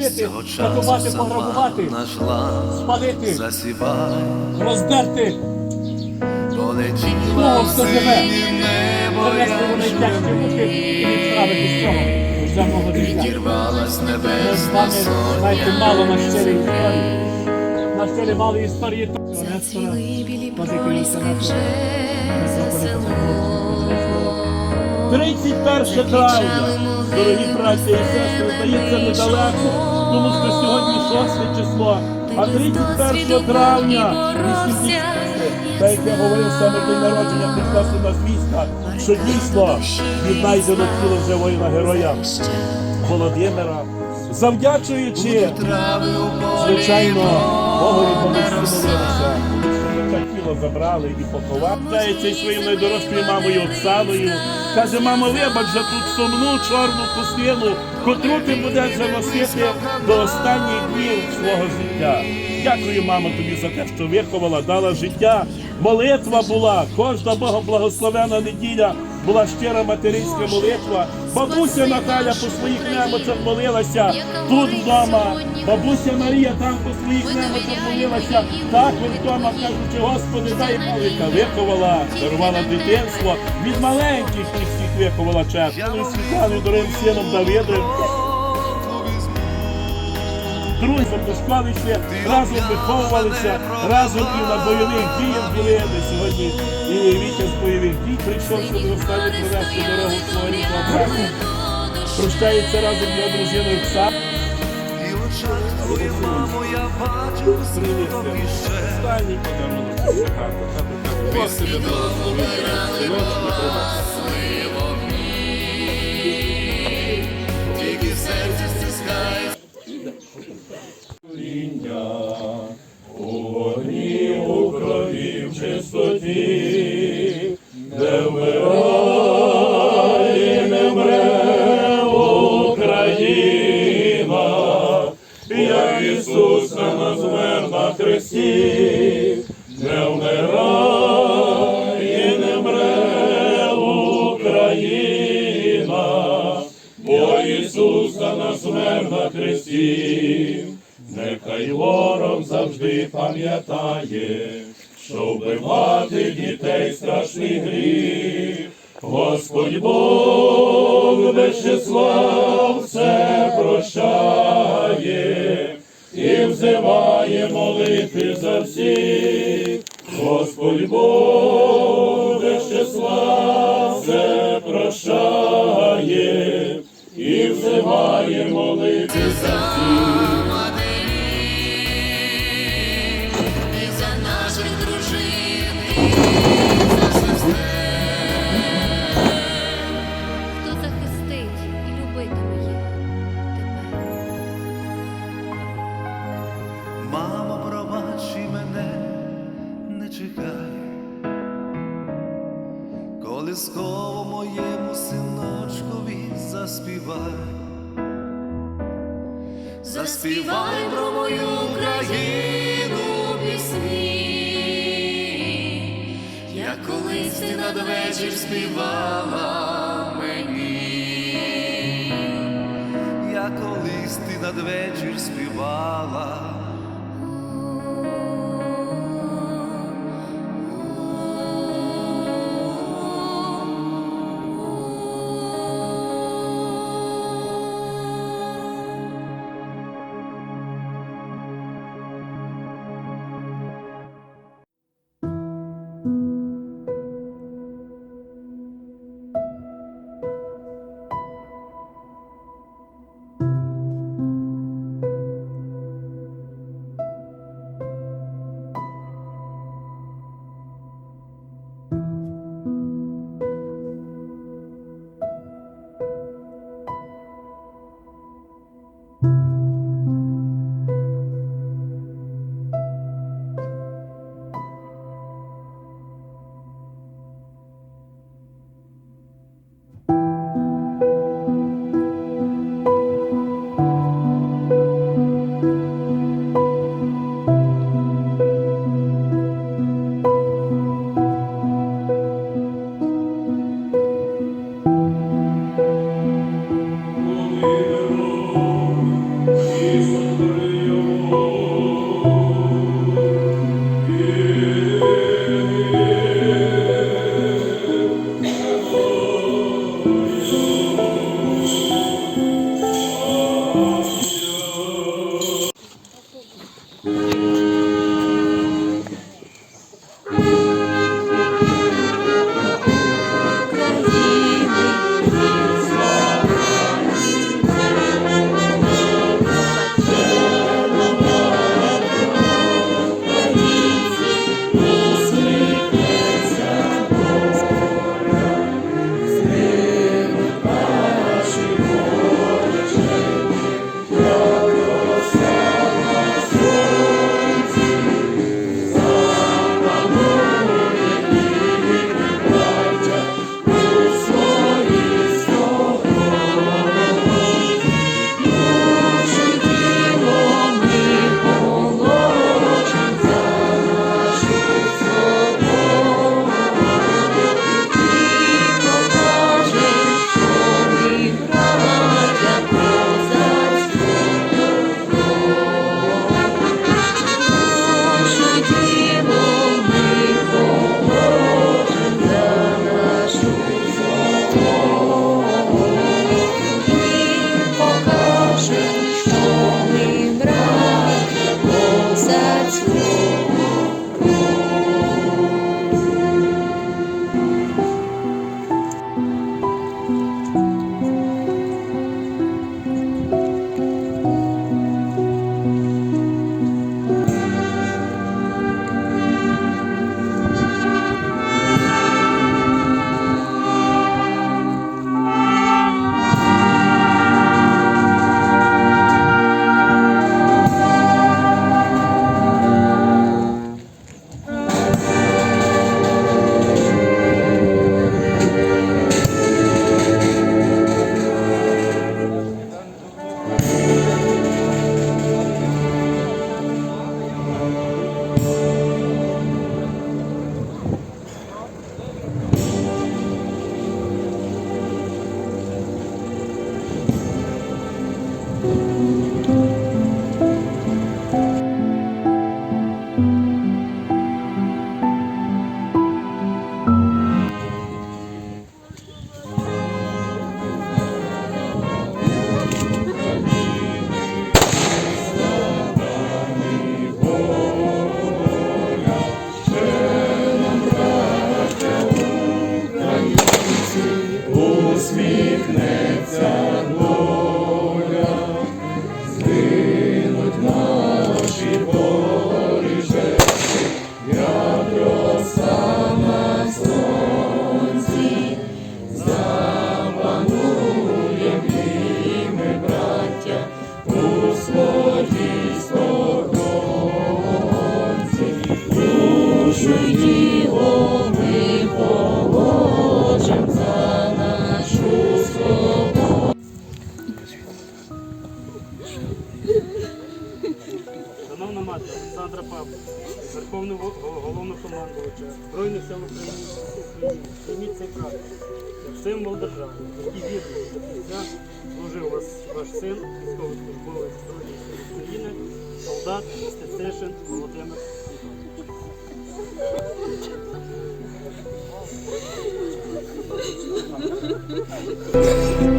Бити, катувати, пограбувати, спалити, роздерти, в все живе. принести вони тяжкі муки і відправити з цього земного життя. Відірвалась Ми з небесна вами, знаєте, мало на щирій історії. На щирі мало історії. Зацвіли білі Боже, полі який вже засело. 31 травня, дорогі браті і сестри, здається недалеко, тому що сьогодні 6 число, а 31 травня. 80 так як я говорив саме день народження прекрасного звістка, що дійсно віднайдено тіло вже воїна героя Володимира, завдячуючи Звичайно, Богові вони тіло забрали і поховали. Дається своєю найдорожчою мамою Оксаною. Каже, мамо, вибач за тут сумну чорну пустину, котру ти будеш заносити до останніх днів свого життя. Дякую, мамо, тобі за те, що виховала, дала життя. Молитва була, кожна Богоблагословена неділя була щира материнська молитва. Бабуся Наталя по своїх немочах молилася тут вдома. Бабуся Марія там по своїх немочах молилася. Так ви вдома кажучи, Господи, дай Малика виховала, дарувала дитинство. Від маленьких їх всіх виховала чесно. Світлану дорогим сином Давидом. Друзі до школи разом виховувалися, разом і на бойових діях були ми сьогодні. І Вітя з бойових дій прийшов, щоб останнє привезти дорогу свого рідного брата. Прощається разом його дружиною Оксаною. І в очах твоїх, мамо, я бачу смуток іще. Останній подарунок. Хату, хату, хату. Господи, благослови, нас змер на хресті. Нехай ворог завжди пам'ятає, що вбивати дітей страшний гріх. Господь Бог числа все прощає і взиває молити за всіх. Господь Бог моєму синочкові заспівай, заспівай про мою Україну пісні, як колись ти надвечір співала мені, як колись ти надвечір співала. Thank you. Головнокомандувача Збройних сил України, України. Цей прапор. Як символ держави, який вірний до служив вас ваш син, військовий службовець Збройних сил України, солдат Стецишин Володимир Антонович.